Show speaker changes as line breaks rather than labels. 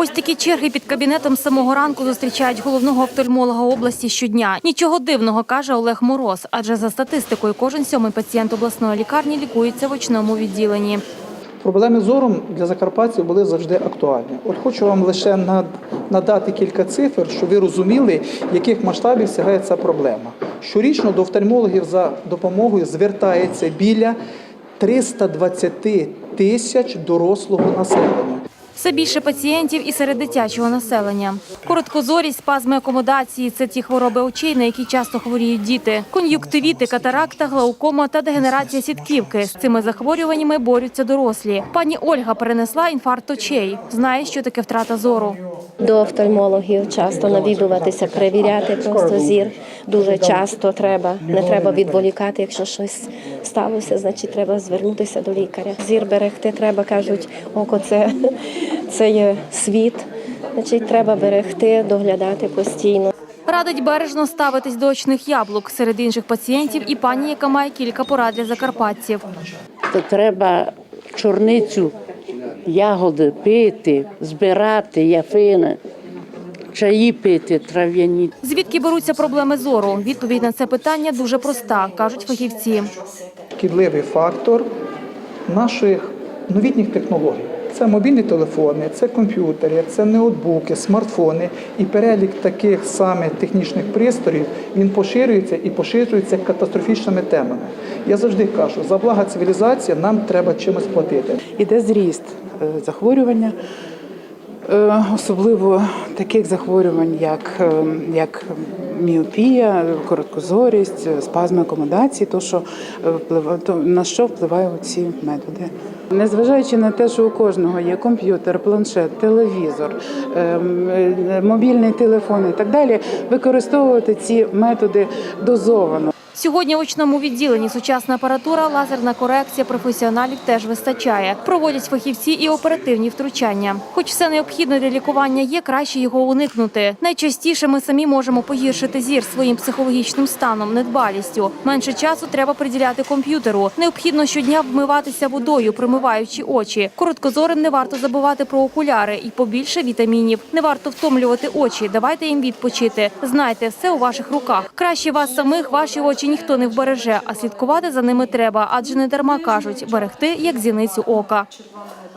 Ось такі черги під кабінетом самого ранку зустрічають головного офтальмолога області щодня. Нічого дивного, каже Олег Мороз, адже за статистикою кожен сьомий пацієнт обласної лікарні лікується в очному відділенні.
Проблеми зором для закарпатців були завжди актуальні. От хочу вам лише надати кілька цифр, щоб ви розуміли, яких масштабів сягає ця проблема. Щорічно до офтальмологів за допомогою звертається біля 320 тисяч дорослого населення.
Все більше пацієнтів і серед дитячого населення. Короткозорість, спазми акомодації це ті хвороби очей, на які часто хворіють діти. Кон'юктивіти, катаракта, глаукома та дегенерація сітківки. З цими захворюваннями борються дорослі. Пані Ольга перенесла інфаркт очей. Знає, що таке втрата зору.
До офтальмологів часто навідуватися, перевіряти просто зір. Дуже часто треба, не треба відволікати. Якщо щось сталося, значить треба звернутися до лікаря. Зір берегти треба, кажуть, око це, це є світ. Значить, треба берегти, доглядати постійно.
Радить бережно ставитись до очних яблук. Серед інших пацієнтів і пані, яка має кілька порад для закарпатців.
то треба чорницю, ягоди пити, збирати яфини, чаї пити трав'яні.
Звідки беруться проблеми зору? Відповідь на це питання дуже проста, кажуть фахівці.
Шкідливий фактор наших новітніх технологій. Це мобільні телефони, це комп'ютери, це ноутбуки, смартфони. І перелік таких саме технічних пристроїв він поширюється і поширюється катастрофічними темами. Я завжди кажу, за блага цивілізації нам треба чимось платити.
іде зріст е, захворювання, особливо таких захворювань, як, е, як міопія, короткозорість, е, спазми акомодації, то, що е, вплива- то, на що впливають ці методи. Незважаючи на те, що у кожного є комп'ютер, планшет, телевізор, е, е, мобільний телефон і так далі, використовувати ці методи дозовано.
Сьогодні в очному відділенні сучасна апаратура, лазерна корекція професіоналів теж вистачає. Проводять фахівці і оперативні втручання. Хоч все необхідне для лікування є, краще його уникнути. Найчастіше ми самі можемо погіршити зір своїм психологічним станом, недбалістю. Менше часу треба приділяти комп'ютеру. Необхідно щодня вмиватися водою, промиваючи очі. Короткозорим не варто забувати про окуляри і побільше вітамінів. Не варто втомлювати очі. Давайте їм відпочити. Знайте, все у ваших руках. Краще вас самих, ваші очі ніхто не вбереже, а слідкувати за ними треба, адже не дарма кажуть берегти як зіницю ока.